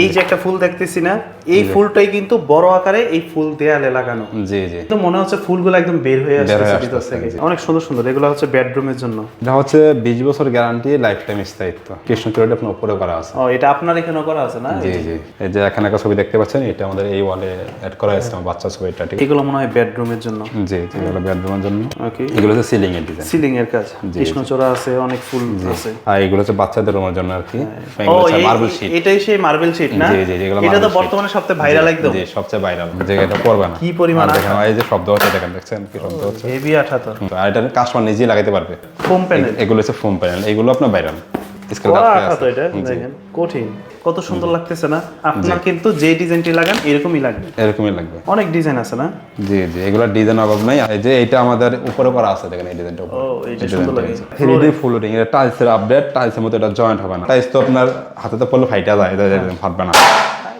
এই যে একটা ফুল দেখতেছি না এই ফুলটাই কিন্তু বড় আকারে এই ফুল দেয়ালে লাগানো। জি জি। তো মনে হচ্ছে ফুলগুলো একদম বের হয়ে আসছে ভিতর থেকে। অনেক সুন্দর সুন্দর। এগুলো হচ্ছে বেডরুমের জন্য। এটা হচ্ছে বিশ বছর গ্যারান্টি লাইফ টাইম স্থায়িত্ব কৃষ্ণচূড়াটা আপনার উপরে করা আছে। ও এটা আপনার এখানেও করা আছে না? জি জি। এই যে এখানে একটা ছবি দেখতে পাচ্ছেন এটা আমাদের এই ওয়ালে অ্যাড করা আছে আমার বাচ্চা ছবিটা ঠিক? এগুলো মনে হয় বেডরুমের জন্য। জি জি এগুলো বেডরুমের জন্য। ওকে এগুলো হচ্ছে সিলিং এর ডিজাইন সিলিং এর কাজ কৃষ্ণচূড়া আছে অনেক ফুল আছে। আর এগুলো হচ্ছে বাচ্চাদের রুমের জন্য আর কি। ও এগুলো হচ্ছে মার্বেল শিট এটাই সেই মার্বেল শিট না? জি, জি, যেগুলো এটা তো বর্তমানে সবচেয়ে ভাইরাল একদম। জি সবচেয়ে ভাইরাল যে এটা পড়বে না। কি পরিমাণ দেখেন এই যে শব্দ হচ্ছে দেখেন দেখছেন কি শব্দ হচ্ছে? হেভি আঠা তো আর এটা কাস্টমার নিজে লাগাইতে পারবে। ফোম প্যানেল এগুলো হচ্ছে ফোম প্যানেল এগুলো আপনার ভাইরাল কঠিন। কত সুন্দর লাগতেছে না? আপনার কিন্তু যে ডিজাইনটি লাগান এরকমই লাগবে। এরকমই লাগবে। অনেক ডিজাইন আছে না? জি জি এগুলো ডিজাইন অভাব নাই। এই যে এটা আমাদের উপরে আছে দেখেন এই ডিজাইনটা ও সুন্দর লাগে। থ্রি ডি এটা টাইলসের আপডেট টাইলসের মতো এটা জয়েন্ট হবে না। টাইলস তো আপনার হাতে তো পড়লে ফাইটা যায় এটা এটা ফাটবে না।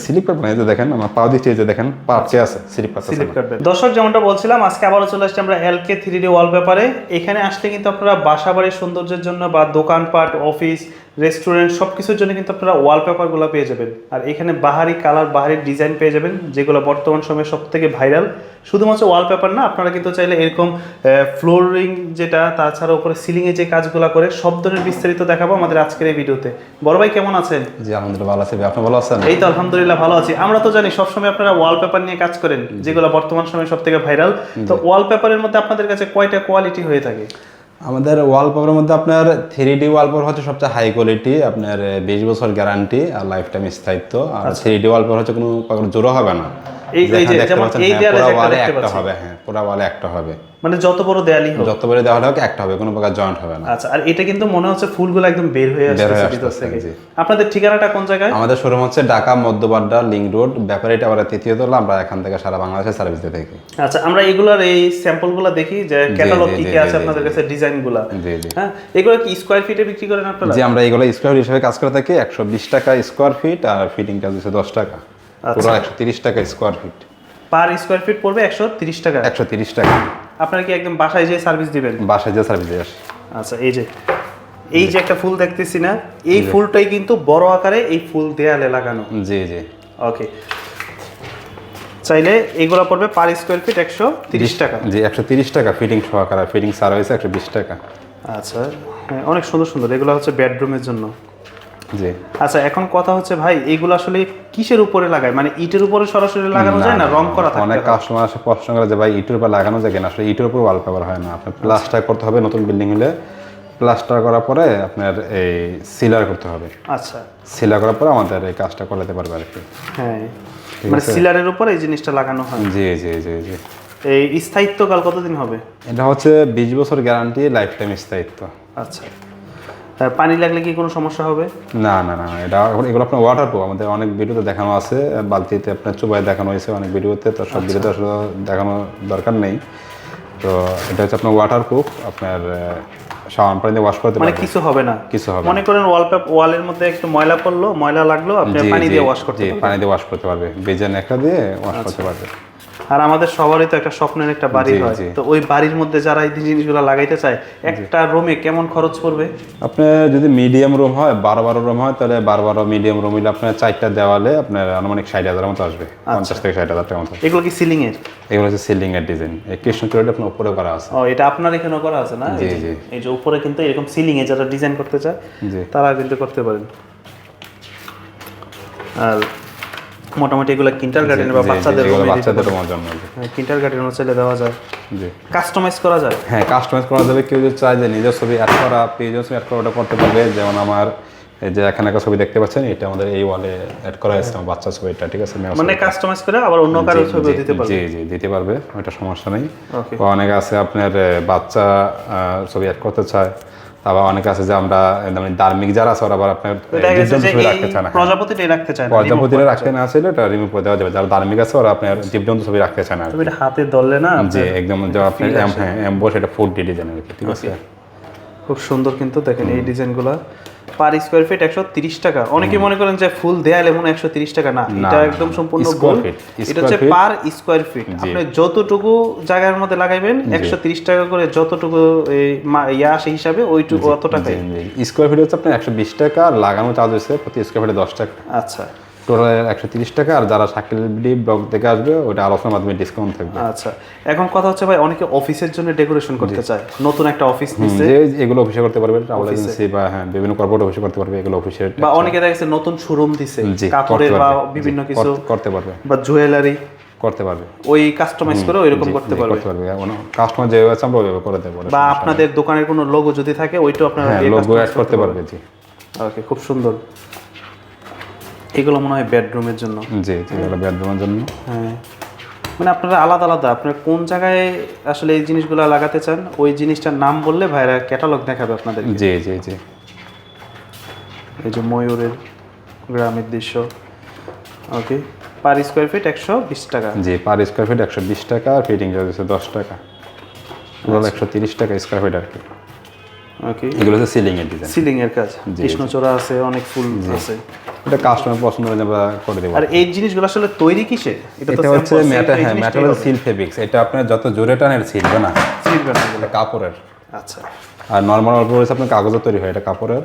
স্লিপ কাটবে না দেখেন আমার পা দিচ্ছে এই যে দেখেন পা আপচে আছে স্লিপ স্লিপ কাটবে দর্শক যেমনটা বলছিলাম আজকে আবারও চলে আসছি আমরা এলকে থ্রি ডি ওয়ালপেপারে এখানে আসলে কিন্তু আপনারা বাসা বাড়ির সৌন্দর্যের জন্য বা দোকানপাট অফিস রেস্টুরেন্ট সব কিছুর জন্য কিন্তু আপনারা ওয়ালপেপারগুলো পেয়ে যাবেন। আর এখানে বাহারি কালার বাহারি ডিজাইন পেয়ে যাবেন যেগুলো বর্তমান সময়ে সব থেকে ভাইরাল শুধুমাত্র ওয়ালপেপার না আপনারা কিন্তু চাইলে এরকম ফ্লোরিং যেটা তাছাড়া উপরে সিলিংয়ে যে কাজগুলো করে সব ধরনের বিস্তারিত দেখাবো আমাদের আজকের এই ভিডিওতে বড় ভাই কেমন আছেন? জি আলহামদুলিল্লাহ ভালো আছে আপনি ভালো আছেন? এই তো আলহামদুলিল্লাহ ভালো আছি। আমরা তো জানি সবসময় আপনারা ওয়ালপেপার নিয়ে কাজ করেন যেগুলো বর্তমান সময়ে সব থেকে ভাইরাল তো ওয়ালপেপারের মধ্যে আপনাদের কাছে কয়টা কোয়ালিটি হয়ে থাকে? আমাদের ওয়ালপেপারের মধ্যে আপনার থ্রি ডি ওয়ালপেপার হচ্ছে সবচেয়ে হাই কোয়ালিটি আপনার বিশ বছর গ্যারান্টি আর লাইফ টাইম স্থায়িত্ব। আর থ্রি ডি ওয়ালপেপার হচ্ছে কোনো জোরও জোড়ো হবে না। এই- এই যে যেমন এই হ্যাঁ, দেয়ালে একটা হবে হ্যাঁ পুরা ওয়ালে একটা হবে। মানে যত বড় দেয়ালই হোক। যতবারে দেওয়া হোক একটা হবে কোনো প্রকার জয়েন্ট হবে না। আচ্ছা আর এটা কিন্তু মনে হচ্ছে ফুলগুলো একদম বের হয়ে আসছে ভিতর থেকে। আপনাদের ঠিকানাটা কোন জায়গায়? আমাদের শোরুম হচ্ছে ঢাকা মধ্যবাড্ডা রোড ব্যাপারে তৃতীয় তলা। আমরা এখান থেকে সারা বাংলাদেশে সার্ভিস দিয়ে থাকি। আচ্ছা আমরা এগুলার এই স্যাম্পলগুলো দেখি যে ক্যাটালগ কি কি আছে আপনাদের কাছে ডিজাইনগুলো হ্যাঁ এগুলো কি স্কোয়ার ফিটে বিক্রি করেন আপনারা? যে আমরা এগুলো স্কোয়ার হিসেবে কাজ করে থাকি একশো বিশ টাকা স্কোয়ার ফিট আর ফিটিং চার্জ হচ্ছে দশ টাকা। পুরো একশো তিরিশ টাকা square feet per square feet পড়বে একশো তিরিশ টাকা? একশো তিরিশ টাকা। আপনারা কি একদম বাসায় যেয়ে সার্ভিস দিবেন? বাসায় যে সার্ভিস দিয়ে আচ্ছা এই যে এই যে একটা ফুল দেখতেছি না এই ফুলটাই কিন্তু বড় আকারে এই ফুল দেয়ালে লাগানো। জি জি। ওকে চাইলে এগুলো পড়বে পার স্কোয়ার ফিট একশো তিরিশ টাকা। জি একশো তিরিশ টাকা ফিটিং সহকারে ফিটিং সার্ভিস একশো বিশ টাকা। আচ্ছা হ্যাঁ অনেক সুন্দর সুন্দর। এগুলো হচ্ছে বেডরুমের জন্য। জি। আচ্ছা এখন কথা হচ্ছে ভাই এগুলো আসলে কিসের উপরে লাগায়? মানে ইটের উপরে সরাসরি লাগানো যায় না? রং করা থাকে অনেক কাস্টমার আসে প্রশ্ন করে যে ভাই ইটের উপর লাগানো যায় কিনা? আসলে ইটের উপর ওয়ালপেপার হয় না। আপনার প্লাস্টার করতে হবে নতুন বিল্ডিং হলে। প্লাস্টার করার পরে আপনার এই সিলার করতে হবে। আচ্ছা। সিলার করার পরে আমাদের এই কাজটা করাতে পারবে আর কি হ্যাঁ মানে সিলারের উপর এই জিনিসটা লাগানো হয়? জি জি জি জি। এই স্থায়িত্বকাল কতদিন হবে? এটা হচ্ছে বিশ বছর গ্যারান্টি লাইফ টাইম স্থায়িত্ব। আচ্ছা। পানি লাগলে কি কোনো সমস্যা হবে? না না না এটা এগুলো আপনার ওয়াটার প্রুফ আমাদের অনেক ভিডিওতে দেখানো আছে বালতিতে আপনার চুবাই দেখানো হয়েছে অনেক ভিডিওতে তো সব ভিডিওতে আসলে দেখানো দরকার নেই। তো এটা হচ্ছে আপনার ওয়াটার প্রুফ আপনার সাবান পানি দিয়ে ওয়াশ করতে মানে কিছু হবে না? কিছু হবে মনে করেন ওয়ালপেপার ওয়ালের মধ্যে একটু ময়লা পড়ল ময়লা লাগল আপনি পানি দিয়ে ওয়াশ করতে। পানি দিয়ে ওয়াশ করতে পারবে। বেজে একটা দিয়ে ওয়াশ করতে পারবে। আর আমাদের সবারই তো একটা স্বপ্নের একটা বাড়ি হয়। তো ওই বাড়ির মধ্যে যারা এই জিনিসগুলো লাগাইতে চায় একটা রুমে কেমন খরচ পড়বে? আপনার যদি মিডিয়াম রুম হয় বারো বারো রুম হয় তাহলে বারো বারো মিডিয়াম রুম হলে আপনার চারটা দেওয়ালে আপনার আনুমানিক ষাট হাজার মতো আসবে। আচ্ছা। পঞ্চাশ থেকে ষাট হাজার টাকা মতো। এগুলো কি সিলিং এর? এগুলো হচ্ছে সিলিং এর ডিজাইন এই কৃষ্ণচূড়াটা আপনার উপরে করা আছে। ও এটা আপনার এখানেও করা আছে না? জি, এই যে- জি। এই যে উপরে কিন্তু এরকম সিলিং এ যারা ডিজাইন করতে চায় তারা কিন্তু করতে পারেন। আর মোটামুটি এগুলো কিন্টার গার্ডেন বা বাচ্চাদের বাচ্চাদের জন্য। কিন্টার গার্ডেন চাইলে দেওয়া যায়। জি। কাস্টমাইজ করা যায়? হ্যাঁ কাস্টমাইজ করা যাবে কেউ যদি চায় যে নিজের ছবি অ্যাড করা পেজের ছবি অ্যাড করা ওটা করতে পারবে। যেমন আমার এই যে এখানে একটা ছবি দেখতে পাচ্ছেন এটা আমাদের এই ওয়ালে অ্যাড করা হয়েছে আমার বাচ্চার ছবিটা ঠিক আছে? মানে কাস্টমাইজ করে আবার অন্য কারও ছবি দিতে পারবে? জি জি দিতে পারবে ওটা সমস্যা নেই। বা অনেকে আছে আপনার বাচ্চা ছবি অ্যাড করতে চায় আবার অনেকে আছে যে আমরা মানে ধার্মিক যারা আছে ওরা আবার আপনার রাখতে চায় না। প্রজাপতিটাই রাখতে চায় না প্রজাপতিরা রাখতে না আসলে ওটা রিমুভ করে দেওয়া যাবে। যারা ধার্মিক আছে ওরা আপনার জীবজন্তু ছবি রাখতে চায় না। এটা হাতে ধরলে না যে একদম আপনি হ্যাঁ এমবো সেটা ফুড ডিজাইন আর কি ঠিক আছে? খুব সুন্দর কিন্তু দেখেন এই ডিজাইনগুলো। পার স্কোয়ার ফিট একশো তিরিশ টাকা। অনেকে মনে করেন যে ফুল দেয়াল এমন একশো তিরিশ টাকা। না এটা একদম সম্পূর্ণ গোল এটা হচ্ছে পার স্কোয়ার ফিট আপনি যতটুকু জায়গার মধ্যে লাগাইবেন একশো তিরিশ টাকা করে যতটুকু ইয়া আসে হিসাবে ওইটুকু অত টাকা স্কোয়ার ফিট হচ্ছে আপনার একশো বিশ টাকা আর লাগানো চার্জ হচ্ছে প্রতি স্কোয়ার ফিটে দশ টাকা। আচ্ছা। টোটাল একশো তিরিশ টাকা আর যারা শাকিল ডি ব্লক থেকে আসবে ওটা আলোচনার মাধ্যমে ডিসকাউন্ট থাকবে। আচ্ছা এখন কথা হচ্ছে ভাই অনেকে অফিসের জন্য ডেকোরেশন করতে চায় নতুন একটা অফিস যে এগুলো অফিসে করতে পারবে ট্রাভেল এজেন্সি বা হ্যাঁ বিভিন্ন কর্পোরেট অফিসে করতে পারবে এগুলো অফিসের বা অনেকে দেখা যাচ্ছে নতুন শোরুম দিছে কাপড়ের বা বিভিন্ন কিছু করতে পারবে। বা জুয়েলারি করতে পারবে। ওই কাস্টমাইজ করে ওইরকম করতে পারবে। করতে পারবে। কাস্টমার যেভাবে আছে আমরা ওইভাবে করে দেবো বা আপনাদের দোকানের কোনো লোগো যদি থাকে ওইটাও আপনারা লোগো অ্যাড করতে পারবে জি। ওকে খুব সুন্দর। এগুলো মনে হয় বেডরুমের জন্য। জি জি এগুলো বেডরুমের জন্য। হ্যাঁ। মানে আপনারা আলাদা আলাদা। আপনারা কোন জায়গায় আসলে এই জিনিসগুলো লাগাতে চান ওই জিনিসটার নাম বললে ভাইরা ক্যাটালগ দেখাবে আপনাদের জি জি জি। এই যে ময়ূরের গ্রামের দৃশ্য। ওকে পার স্কোয়ার ফিট একশো বিশ টাকা। জি পার স্কোয়ার ফিট একশো বিশ টাকা আর ফিটিং চার্জ হচ্ছে দশ টাকা। টোটাল একশো তিরিশ টাকা স্কোয়ার ফিট আর কি। ওকে এগুলো হচ্ছে সিলিং এর ডিজাইন সিলিং এর কাজ। কৃষ্ণচূড়া আছে অনেক ফুল আছে। এটা কাস্টমার পছন্দ হলে আমরা করে দেবো। আর এই জিনিসগুলো আসলে তৈরি কিসে এটা তো হচ্ছে sample, ম্যাটা হ্যাঁ ম্যাটারিয়াল সিল ফেব্রিক্স এটা আপনার যত জোরে টানের ছিলবে না? ছিলবে না এটা কাপড়ের। আচ্ছা। আর নর্মাল অল্প হচ্ছে আপনার কাগজও তৈরি হয় এটা কাপড়ের।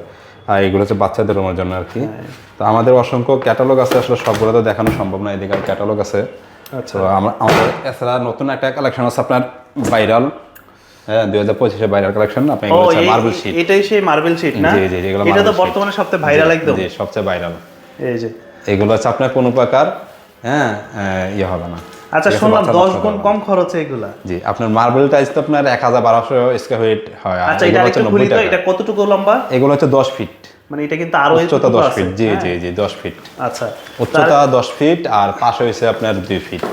আর এগুলো হচ্ছে বাচ্চাদের রুমের জন্য আর কি। হ্যাঁ। তো আমাদের অসংখ্য ক্যাটালগ আছে আসলে সবগুলো তো দেখানো সম্ভব না এদিকে ক্যাটালগ আছে। আচ্ছা। আমরা আমাদের এছাড়া নতুন একটা কালেকশন আছে আপনার ভাইরাল হ্যাঁ দুই হাজার পঁচিশে ভাইরাল কালেকশন আপনি ও এগুলো হচ্ছে এই- মার্বেল শিট এটাই সেই মার্বেল শিট না? জি, জি, যেগুলো এটা তো বর্তমানে সবচেয়ে ভাইরাল একদম। জি সবচেয়ে ভাইরাল এই যে। এগুলো হচ্ছে আপনার কোনো প্রকার হ্যাঁ ইয়ে হবে না। আচ্ছা শুনলাম দশ গুণ কম খরচে এগুলা। জি আপনার মার্বেল টাইস তো আপনার এক হাজার বারোশো স্কোয়ার ফিট হয় আচ্ছা এটা এগুলো খুলি তো এটা কতটুকু লম্বা? এগুলো হচ্ছে দশ ফিট মানে এটা কিন্তু আরও উচ্চতা এতটুকু দশ আছে। ফিট জি হ্যাঁ। জি জি দশ ফিট আচ্ছা। উচ্চতা দশ ফিট আর পাশে হয়েছে আপনার দুই ফিট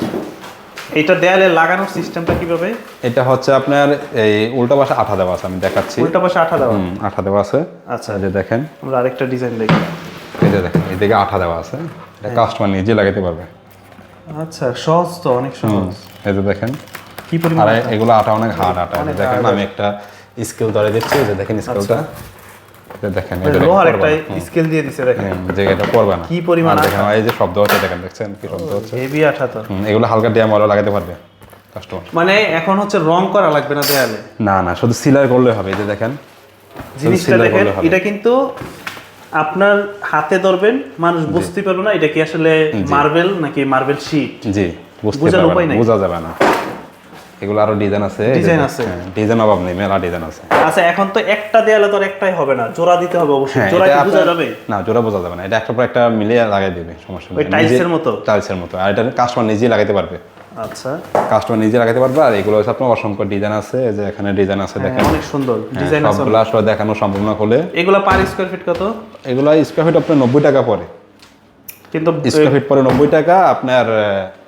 এটা দেয়ালে লাগানোর সিস্টেমটা কীভাবে? এটা হচ্ছে আপনার এই উল্টা পাশে আঠা দেওয়া আছে আমি দেখাচ্ছি। উল্টা পাশে আঠা দেওয়া? হুম, আঠা দেওয়া আছে। আচ্ছা। এই যে দেখেন। আমরা আরেকটা ডিজাইন দেখি। এই যে দেখেন এদিকে আঠা দেওয়া আছে। এটা কাস্টমার নিজে লাগাতে পারবে। আচ্ছা সহজ তো অনেক সহজ। এই যে দেখেন। কি পরিমাণ আর আঠা? এগুলো আটা অনেক হার্ড আটা যে দেখেন আমি একটা স্কেল ধরে দিচ্ছি এই যে দেখেন স্কেলটা এটা দেখেন এটা লোহার একটা স্কেল দিয়ে দিছে দেখেন। যে এটা পড়বে না। কি পরিমাণ দেখেন এই যে শব্দ হচ্ছে দেখেন দেখছেন কি শব্দ হচ্ছে? হেভি আঠা তো। এগুলো হালকা ড্যাম আলো লাগাতে পারবে কাস্টমার মানে এখন হচ্ছে রং করা লাগবে না দেয়ালে? না না শুধু সিলার করলে হবে এই যে দেখেন। জিনিসটা দেখেন এটা কিন্তু আপনার হাতে ধরবেন মানুষ বুঝতে পারবে না এটা কি আসলে মার্বেল নাকি মার্বেল শীট জি বুঝতে পারবে না। বোঝা যাবে না। এগুলো আরও ডিজাইন আছে Design আছে। ডিজাইন অভাব নেই মেলা ডিজাইন আছে। আচ্ছা এখন তো একটা দেয়ালে তো একটাই হবে না জোড়া দিতে হবে অবশ্যই হ্যাঁ, জোড়া কি বোঝা যাবে? না জোড়া বোঝা যাবে না এটা একটা পর একটা মিলিয়ে লাগাই দিবে সমস্যা ওই টাইলসের মতো? টাইলসের মতো আর এটা কাস্টমার নিজেই লাগাইতে পারবে। আচ্ছা। কাস্টমার নিজে লাগাইতে পারবে আর এগুলো হচ্ছে আপনার অসংখ্য ডিজাইন আছে এই যে এখানে ডিজাইন আছে দেখেন। হ্যাঁ, অনেক সুন্দর হ্যাঁ, ডিজাইন আছে সবগুলো আসলে দেখানো সম্ভব না হলে। এগুলো পার স্কোয়ার ফিট কত? এগুলো স্কোয়ার ফিট আপনার নব্বই টাকা পড়ে। কিন্তু স্কোয়ার ফিট পরে নব্বই টাকা আপনার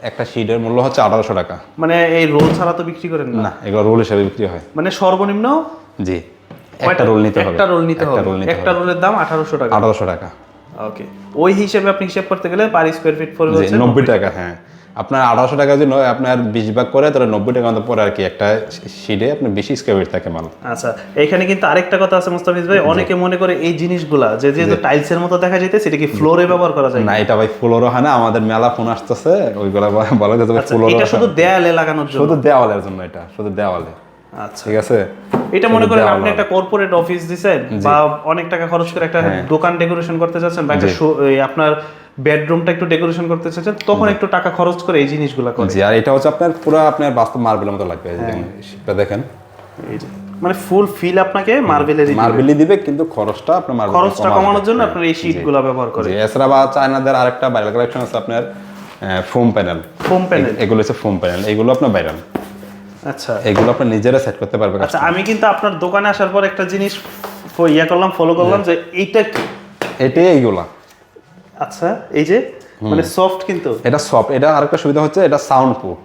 একটা শিটের মূল্য হচ্ছে আঠারোশো টাকা। মানে এই রোল ছাড়া তো বিক্রি করেন না? এগুলো রোল হিসেবে বিক্রি হয়। মানে সর্বনিম্ন? জি একটা রোল নিতে হবে। একটা রোল নিতে হবে। একটা রোলের দাম আঠারোশো টাকা। আঠারোশো টাকা। ওকে ওই হিসেবে আপনি হিসাব করতে গেলে পার স্কোয়ার ফিট পড়বে নব্বই টাকা। হ্যাঁ। আপনার আঠারোশো টাকা যদি নয়, আপনার বিশ ভাগ করে তাহলে নব্বই টাকা মতো পরে আর কি। একটা শিডে আপনার বেশি স্কোয়ার থাকে মাল। আচ্ছা এখানে কিন্তু আরেকটা কথা আছে মুস্তাফিজ ভাই অনেকে মনে করে এই জিনিসগুলা যে যেহেতু টাইলসের মতো দেখা যেতে সেটা কি ফ্লোরে ব্যবহার করা যায়? না এটা ভাই ফ্লোর হয় না আমাদের মেলা ফোন আসতেছে ওইগুলা বলা যেতে ফ্লোর এটা শুধু দেয়ালে লাগানোর জন্য? শুধু দেওয়ালের জন্য এটা শুধু দেওয়ালে। আচ্ছা ঠিক আছে? এটা মনে করেন আপনি একটা কর্পোরেট অফিস দিছেন বা অনেক টাকা খরচ করে একটা হ্যাঁ। দোকান ডেকোরেশন করতে চাচ্ছেন বা একটা আপনার বেডরুমটা একটু ডেকোরেশন করতে চাচ্ছেন তখন একটু টাকা খরচ করে এই জিনিসগুলো করে জি আর এটা হচ্ছে আপনার পুরো আপনার বাস্তব মার্বেলের মতো লাগবে এই যে দেখেন, এই যে মানে ফুল ফিল আপনাকে মার্বেলের মার্বেলই দিবে কিন্তু খরচটা আপনার মার্বেল খরচটা কমানোর জন্য আপনার এই শীটগুলো ব্যবহার করে এছাড়া বা চায়নাদের আরেকটা ভাইরাল কালেকশন আছে আপনার ফোম প্যানেল ফোম প্যানেল এগুলো হচ্ছে ফোম প্যানেল এগুলো আপনার ভাইরাল আচ্ছা। এগুলো আপনি নিজেরা সেট করতে পারবেন আচ্ছা আমি কিন্তু আপনার দোকানে আসার পর একটা জিনিস ইয়া করলাম ফলো করলাম যে এইটা কি? এটাই এইগুলা। আচ্ছা এই যে? মানে সফট কিন্তু। এটা সফট এটা আরেকটা সুবিধা হচ্ছে এটা সাউন্ড প্রুফ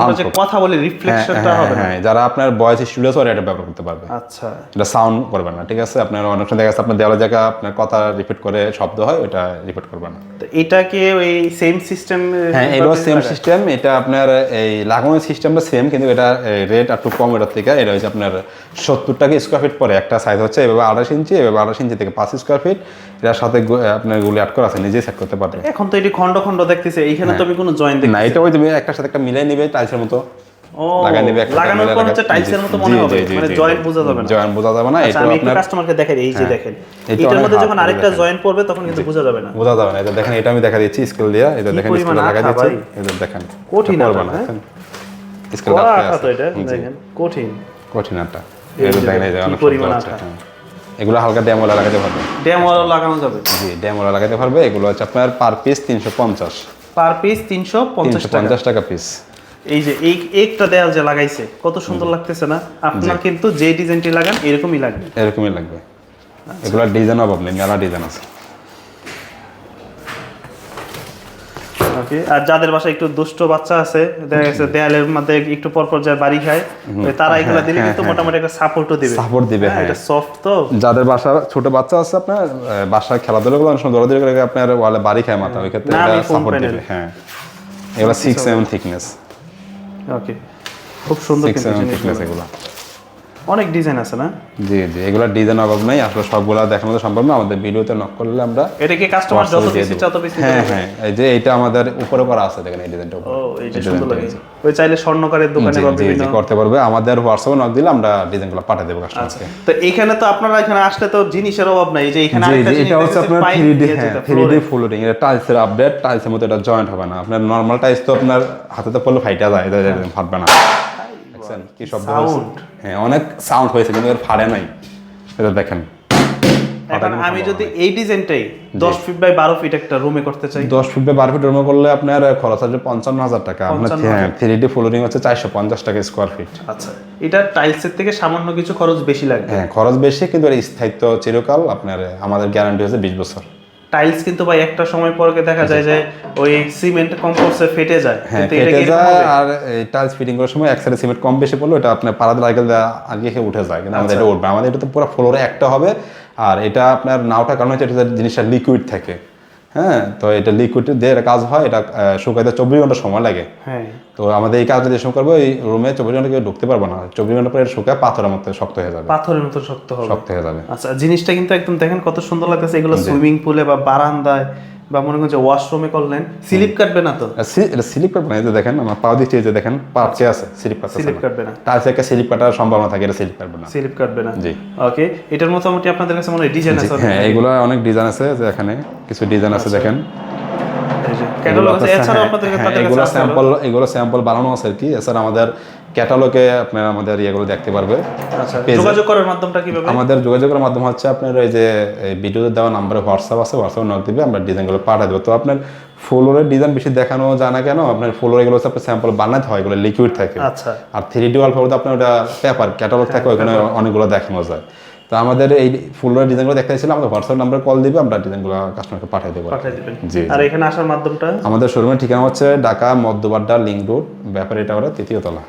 আমরা যে কথা বলি রিফ্লেকশনটা হবে না। হ্যাঁ যারা আপনার স্টুডিও এটা ব্যবহার করতে পারবে। আচ্ছা। এটা সাউন্ড করবে না ঠিক আছে? আপনার অনেক সময় দেখা যাচ্ছে আপনার দেওয়ালের জায়গা আপনার কথা রিপিট করে শব্দ হয় ওটা রিপিট করবে না। তো এটাকে ওই সেম সিস্টেম হ্যাঁ এটাও সেম সিস্টেম এটা আপনার এই লাগানোর সিস্টেমটা সেম কিন্তু এটা রেট একটু কম এটার থেকে। এটা হচ্ছে আপনার সত্তর টাকা স্কোয়ার ফিট পরে একটা সাইজ হচ্ছে এভাবে আঠাশ ইঞ্চি এভাবে আঠাশ ইঞ্চি থেকে পাঁচ স্কোয়ার ফিট এটার সাথে আপনার গুলি অ্যাড করা আছে নিজেই সেট করতে পারবে। এখন তো এটি খন্ড খন্ড দেখতেছে এইখানে তো আমি কোনো জয়েন্ট দেখি না এটা ওই তুমি একটার সাথে একটা মিলাই নিবে টাইলসের মতো লাগাই নিবে লাগানোর পর হচ্ছে টাইলসের মতো মনে হবে। মানে জয়েন্ট বোঝা যাবে না। জয়েন্ট বোঝা যাবে না এটা আমি একটু কাস্টমারকে দেখাই এই যে। দেখেন। এটার মধ্যে যখন আরেকটা জয়েন্ট পড়বে তখন কিন্তু বোঝা যাবে না। বোঝা যাবে না। এটা দেখেন এটা আমি দেখা দিচ্ছি স্কেল দিয়ে। এটা দেখেন স্কেল লাগা দিচ্ছি। এটা দেখেন কঠিন এটা না? স্কেল কড়া কাটতে আঠা তো এটা দেখেন কঠিন। কঠিন আটা এটা দেখেন এই যে অনেক পরিমাণ সুন্দর হচ্ছে, আঠা। এগুলো হালকা ড্যামোলা লাগাতে পারবে। ড্যামওয়াল লাগানো যাবে। জি লাগাতে পারবে। এগুলো হচ্ছে আপনার পার পিস তিনশো পঞ্চাশ। পার পিস তিনশো পঞ্চাশ টাকা। পিস এই যে এই একটা দেয়াল যে লাগাইছে কত সুন্দর লাগতেছে না? আপনার কিন্তু যে ডিজাইনটি লাগান এরকমই লাগবে। এরকমই লাগবে। এগুলো ডিজাইন অভাব নেই মেলা ডিজাইন আছে। ওকে আর যাদের বাসায় একটু দুষ্ট বাচ্চা আছে দেখা গেছে দেয়ালের মধ্যে একটু পর পর যায় বাড়ি খায় তারা এগুলো দিলে কিন্তু মোটামুটি একটা সাপোর্টও দিবে। সাপোর্ট দিবে হ্যাঁ, হ্যাঁ। এটা সফট তো। যাদের বাসার ছোট বাচ্চা আছে আপনার বাসায় খেলাধুলা গুলো অনেক সময় দৌড়াদৌড়ি করে আপনার ওয়ালে বাড়ি খায় মাথা ওই ক্ষেত্রে সাপোর্ট দিবে হ্যাঁ। এগুলো সিক্স এম থিকনেস ওকে খুব সুন্দর কিন্তু জিনিসগুলো। অনেক ডিজাইন আছে না? জি জি এগুলো ডিজাইন অভাব নাই আসলে সবগুলো দেখানো তো সম্ভব না আমাদের ভিডিওতে নক করলে আমরা এটা কি কাস্টমার যত বেশি। তত বেশি হ্যাঁ হ্যাঁ এই যে এটা আমাদের উপরে করা আছে দেখেন এই ডিজাইনটা ও এই যে সুন্দর লাগে। ওই চাইলে স্বর্ণকারের দোকানে বা বিভিন্ন করতে পারবে। আমাদের হোয়াটসঅ্যাপে নক দিলে আমরা ডিজাইনগুলো পাঠিয়ে দেবো কাস্টমারকে তো এখানে তো আপনারা এখানে আসলে তো জিনিসের অভাব নাই এই যে এখানে আরেকটা জিনিস এটা হচ্ছে আপনার pipe থ্রি হ্যাঁ যেটা three floor D A. Flooring এটা টাইলসের আপডেট টাইলসের মতো এটা জয়েন্ট হবে না। আপনার নর্মাল টাইলস তো আপনার হাতে তো পড়লে ফাইটা যায় এটা ফাটবে না। দেখছেন? কি শব্দ? হ্যাঁ অনেক সাউন্ড হয়েছে কিন্তু এর ফাড়ে নাই। এটা দেখেন। এখন আমি যদি এই ডিজাইনটাই দশ ফিট বাই বারো ফিট একটা রুমে করতে চাই। দশ ফিট বা বারো ফিট রুমে করলে আপনার খরচ আসবে পঞ্চান্ন হাজার টাকা। আপনার 55,000 থ্রি ডি ফ্লোরিং হচ্ছে চারশো পঞ্চাশ টাকা স্কোয়ার ফিট আচ্ছা এটা টাইলসের থেকে সামান্য কিছু খরচ বেশি লাগবে। হ্যাঁ খরচ বেশি কিন্তু এর স্থায়িত্ব চিরকাল আপনার আমাদের গ্যারান্টি হচ্ছে বিশ বছর। টাইলস কিন্তু ভাই একটা সময় পরে দেখা যায় যে ওই সিমেন্ট কম্পোস্টে ফেটে যায়। হ্যাঁ ফেটে যায় আর এই টাইলস ফিটিং করার সময় একসাথে সিমেন্ট কম বেশি পড়ল এটা আপনার পাড়াতে লাগে আগে খেয়ে উঠে যায় কিন্তু আমাদের আচ্ছা। এটা উঠবে। আমাদের এটা তো পুরো ফ্লোরে একটা হবে আর এটা আপনার নাওটা কারণ হচ্ছে এটা জিনিসটা লিকুইড থাকে। হ্যাঁ তো এটা লিকুইড দিয়ে এটা কাজ হয় এটা শুকাইতে চব্বিশ ঘণ্টা সময় লাগে। হ্যাঁ। তো আমাদের এই কাজটা যে সময় করব এই রুমে চব্বিশ ঘণ্টা কেউ ঢুকতে পারব না। চব্বিশ ঘণ্টা পরে শুকায় পাথরের মতো শক্ত হয়ে যাবে। পাথরের মতো শক্ত হবে। শক্ত হয়ে যাবে। আচ্ছা জিনিসটা কিন্তু একদম দেখেন কত সুন্দর লাগতেছে। এগুলো সুইমিং পুলে বা বারান্দায় বা মনে করছে ওয়াশরুমে করলেন স্লিপ কাটবে না তো? স্লিপ কাটবে না এই যে দেখেন আমার পা দিচ্ছি এই যে দেখেন পা আছে স্লিপ কাটছে স্লিপ কাটবে না। টাইলস একটা স্লিপ কাটার সম্ভাবনা থাকে এটা স্লিপ কাটবে না। স্লিপ কাটবে না। জি। ওকে এটার মোটামুটি আপনাদের কাছে মনে ডিজাইন আছে হ্যাঁ এগুলো অনেক ডিজাইন আছে যে এখানে কিছু ডিজাইন আছে দেখেন। ক্যাটালগ আছে এগুলো হ্যাঁ, আপনাদের হ্যাঁ, এগুলো? স্যাম্পল এগুলো স্যাম্পল বানানো আছে আর কি এছাড়া আমাদের ক্যাটালগে আপনার আমাদের ইয়েগুলো দেখতে পারবে। আচ্ছা যোগাযোগ করার মাধ্যমটা কীভাবে? আমাদের যোগাযোগের মাধ্যম হচ্ছে আপনার ওই যে ভিডিওতে দেওয়া নাম্বারে হোয়াটসঅ্যাপ আছে হোয়াটসঅ্যাপ নক দিবে আমরা ডিজাইনগুলো পাঠিয়ে দেবো। তো আপনার ফ্লোরের ডিজাইন বেশি দেখানো যায় না কেন? আপনার ফ্লোর এগুলো আপনার স্যাম্পল বানাতে হয় এগুলো লিকুইড থাকে। আচ্ছা। আর থ্রি ডি ওয়ালপেপার আপনার ওটা পেপার ক্যাটালগ থাকে ওখানে অনেকগুলো দেখানো যায়। তো আমাদের এই ফুলের ডিজাইনগুলো দেখতে চাইছিলাম আমাদের হোয়াটসঅ্যাপ নাম্বার কল দিবে আমরা ডিজাইনগুলো কাস্টমারকে পাঠিয়ে দেবো পাঠিয়ে দিবেন। জি আর এখানে আসার মাধ্যমটা? আমাদের শোরুমের ঠিকানা হচ্ছে ঢাকা মধ্যবাড্ডা লিঙ্ক রোড ব্যাপারী টাওয়ারের তৃতীয় তলা।